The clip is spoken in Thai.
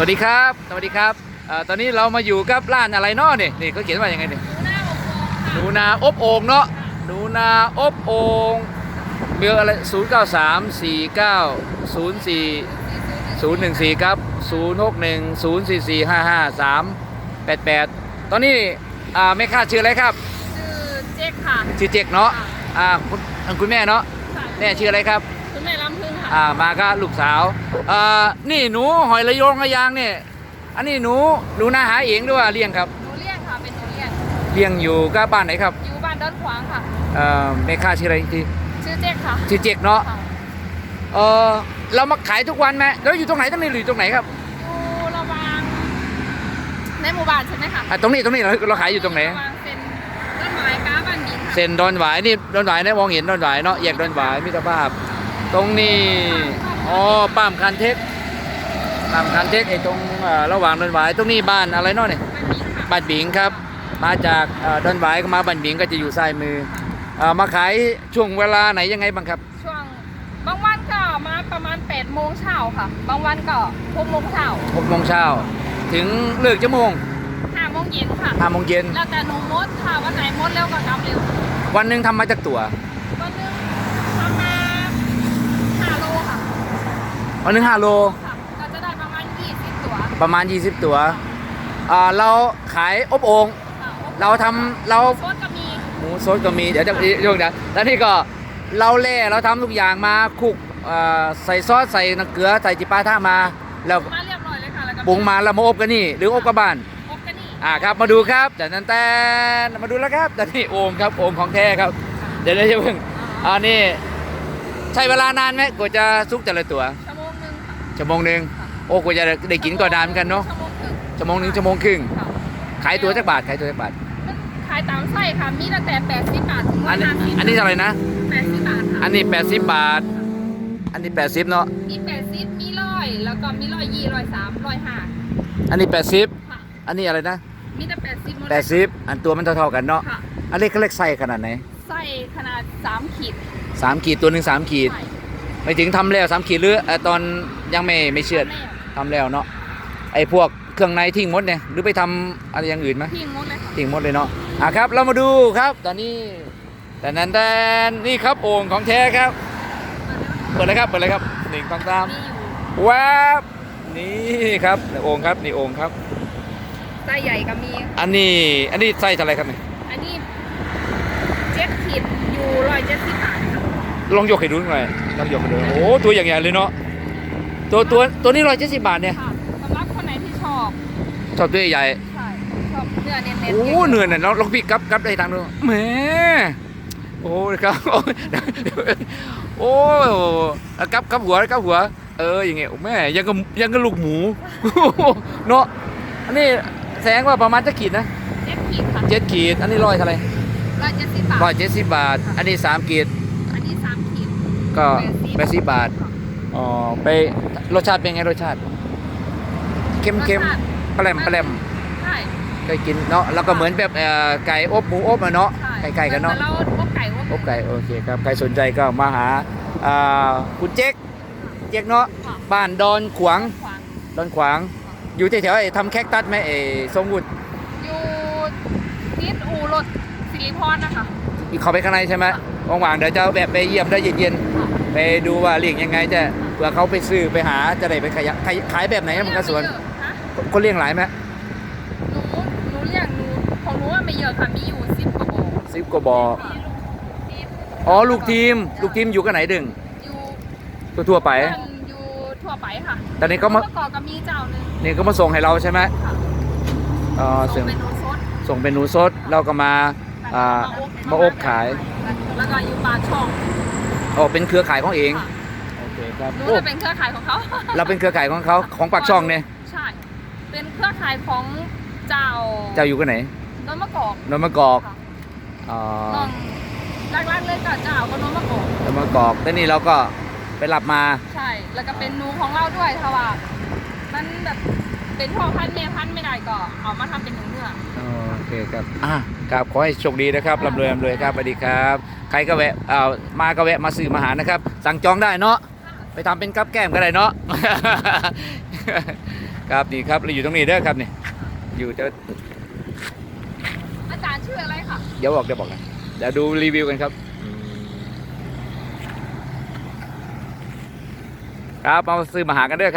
สวัสดีครับ สวัสดีครับเอ่อตอนนี้เรามาอยู่กับร้านอะไรเนาะนี่นี่เขาเขียนว่ายังไงเนี่ยหนูนาอบโอ่งเนาะหนูนาอบโอ่งเบอร์อะไรศูนย์เก้าสามสี่เก้าศูนย์สี่ศูนย์หนึ่งสี่ครับศูนย์หกหนึ่งศูนย์สี่สี่ห้าห้าสามแปดแปดตอนนี้อ่าแม่ค้าชื่ออะไรครับ ชื่อเจ๊กค่ะ ชื่อเจ๊กเนาะอ่าคุณคุณแม่เนาะค่ะแม่ชื่ออะไรครับ อ่ามาก็ลูกสาวอ่านี่หนูหอยระโยงระยางเนี่ยอันนี้หนูหนูนาหาเองด้วยว่าเลี้ยงครับ หนูเลี้ยงค่ะ เป็นหนูเลี้ยง เลี้ยงอยู่ก็บ้านไหนครับอยู่บ้านดอนขวางค่ะ เอ่อแม่ค้าชื่ออะไรที่ชื่อเจ๊กค่ะชื่อเจ๊กเนาะค่ะเออเรามาขายทุกวันไหมแล้วอยู่ตรงไหนตรงนี้หรืออยู่ตรงไหนครับอยู่ระหวางในหมู่บ้านใช่ไหมคะอะตรงนี้ตรงนี้เราเราขายอยู่ตรงไหน ระหวางเซ็นต้นไม้ก้าบ้านดินค่ะเส้นดอนหวายนี่ดอนหวายเนี่ยมองเห็นดอนหวายเนาะแยกดอนหวายมิตรภาพ ตรงนี้อ๋อป้ามคันเทคป้ามคันเทคไอ้ตรงเอ่อระหว่างดอนหวายตรงนี้บ้านอะไรเนาะเนี่ยบ้านดินค่ะบ้านบิงครับ มาจากเอ่อดอนหวายก็มาบ้านบิงก็จะอยู่ซ้ายมือเอ่อมาขายช่วงเวลาไหนยังไงบ้างครับ ช่วงบางวันก็มาประมาณ8โมงเช้าค่ะ บางวันก็6โมงเช้า6โมงเช้าถึงเลิกจะโมง5โมงเย็นค่ะ5โมงเย็นแล้วแต่หนูมดค่ะวันไหนมดเร็วก็กลับเร็ววันหนึ่งทำมาจากตัววันหนึงทำมา5โลค่ะ วันหนึ่ง5โลค่ะก็จะได้ประมาณ 20 ตัวประมาณ 20 ตัวอ่าเราขายอบโอ่งค่ะเราทำเราโคตก็มีหมูสดก็มี เดี๋ยวจะช่วงเดี๋ยวแล้วนี่ก็เราเล่เราทำทุกอย่างมาคลุกเอ่อใส่ซอสใส่น้ำเกลือใส่จิปาท่ามา แล้วมาเรียบร้อยเลยค่ะ แล้วก็ปรุงมาแล้วมาอบกันนี่ หรืออบกับบ้านอบกันนี่ อ่าครับมาดูครับแต่นั้นแต่มาดูแล้วครับแต่นี่โอ่งครับโอ่งของแท้ครับ เดี๋ยวเดี๋ยวอย่าเพิ่งอ่านี่ใช้เวลานานไหมกว่าจะสุกแต่ละตัว ชั่วโมงหนึงค่ะชั่วโมงหนึ่งโอ้กว่าจะได้กินก็นานเหมือนกันเนาะชั่วโมงครึ่งชั่วโมงหนึ่งชั่วโมงครึ่งค่ะขายตัวจักบาทขายตัวจักบาทมันขายตามไส้ค่ะ มีตั้งแต่80บาทถึงอันนี้150อันนี้เท่าไหร่นะ80บาทค่ะอันนี้ 80 บาท อันนี้ 80เนาะมี80มีร้อยแล้วก็มีร้อยยี่ร้อยสามร้อยห้าอันนี้ค่ะ80อันนี้อะไรนะ มีแต่80หมดเลย80 อันตัวมันเท่าๆกันเนาะค่ะอันนี้เขาเล็กไส้ขนาดไหนไส้ขนาด3ขีด3ขีดตัวหนึ่ง3ขีด ใช่ ไม่ถึงทำแล้ว3ขีดหรือเอ่อตอนยังไม่ไม่เชื่อดแม่ทำแล้วเนาะไอ้พวกเครื่องในทิ้งหมดเนี่ยหรือไปทำอะไรอย่างอื่นไหมทิ้งหมดเลยค่ะทิ้งหมดเลยเนาะอะครับเรามาดูครับ ตอนนี้แต่นั้นแต่นี่ครับโอ่งของแท้ครับ เปิดเลยครับเปิดเลยครับหนึ่งสองสามมีอยู่ว้าบนี่ครับโอ่งครับนี่โอ่งครับไส้ใหญ่ก็มี อันนี้อันนี้ไส้เท่าไหรครับเนี่ยอันนี้เจ็ดขีดอยู่ร้อยเจ็ดสิบบาทค่ะ ลองยกให้ดูหน่อยลองยกให้ดูโอ้ตัวอย่างใหญ่เลยเนาะตัวตัวตัวนี้ร้อยเจ็ดสิบบาทเนี่ยค่ะสำหรับคนไหนที่ชอบชอบตัวใหญ่ใช่ชอบเนื้อเน้นๆโอ้เนื้อเนี่ยเราลองพี่กับกับได้ทางดูแหมโอ้ครับโอ้ยโอ้ยกับกับหัวกับหัว เอออย่างเงี้ยแม่ยังก็ยังก็ลูกหมูเนาะอันนี้แสดงว่าประมาณจะขีดนะเจ็ดขีดค่ะเจ็ดขีด อันนี้ร้อยเท่าไหร่ร้อยเจ็ดสิบบาทร้อยเจ็ดสิบบาท อันนี้สามขีดอันนี้สามขีด ก็80แปดสิบบาทอ๋อไปรสชาติเป็นไงรสชาติเค็มเค็มรสชาติแปลมแปลมใช่เคยกินเนาะแล้วก็เหมือนแบบเอ่อไก่อบหมูอบอะเนาะใช่ไก่ๆกันเนาะหมือเราอบไก่อบอบไก่โอเคครับใครสนใจก็มาหาอ่าคุณเจ๊กเจ๊กเนาะค่ะบ้านดอนขวางขวางดอนขวาง อยู่แถวๆไอ้ทำแคคตัสไหมไอ้ทรงวุฒิอยู่ติดอู่รถสิริพรนะคะเขาไปข้างในใช่ไหมว่างๆเดี๋ยวจะแบบไปเยี่ยมได้เย็นๆ ไปดูว่าเลี้ยงยังไงจะเผื่อเขาไปซื้อไปหาจะได้ไปขายขายขายแบบไหนนะมันก็สวนเยอะฮะคนเลี้ยงหลายไหมหนูหนูเรียกหนูของหนูว่าไม่เยอะค่ะมีอยู่สิบกว่าโบซิปกว่าบอมีลูกทีมอ๋อลูกทีม ลูกทีมอยู่กันไหนดึงอยู่ทั่วๆไปบ้านอยู่ทั่วไปค่ะตอนนี้ก็มาเมื่อก่อนก็มีเจ้าหนึ่งนี่ก็มาส่งให้เราใช่ไหมค่ะอ๋อส่ส่งงเป็นโนซดส่งเป็นหนูสดเราก็มา อ่ามาอบขาย แล้วก็อยู่ปากช่อง อ๋อเป็นเครือข่ายของเองค่ะโอเคครับหนูโอ้จะเป็นเครือข่ายของเขาเราเป็นเครือข่ายของเขาของปากช่องเนี่ยใช่ เป็นเครือข่ายของเจ้าเจ้าอยู่กันไหนนนมะกอกนนมะกอกค่ะอ๋อน้องแรกๆเลยกับเจ้าก็นนมะกอกนนมะกอกแต่นี่เราก็ไปรับมา ใช่ แล้วก็เป็นหนูของเราด้วยถ้าว่ามันแบบ เป็นพ่อพันธุ์แม่พันธุ์ไม่ได้ก็เอามาทำเป็นหนูเนื้อ โอเคครับอะครับขอให้โชคดีนะครับร่ำรวยร่ำรวยครับสวัสดีครับ ใครก็แวะเอ่อมาก็แวะมาซื้อมาหานะครับ สั่งจองได้เนาะไปทำเป็นกับแก้มก็ได้เนาะ ครับนี่ครับเราอยู่ตรงนี้เด้อครับนี่อยู่จะอาจารย์ชื่ออะไรคะเดี๋ยวบอกเดี๋ยวบอกนะเดี๋ยวดูรีวิวกันครับครับมาซื้อมาหากันเด้อครับ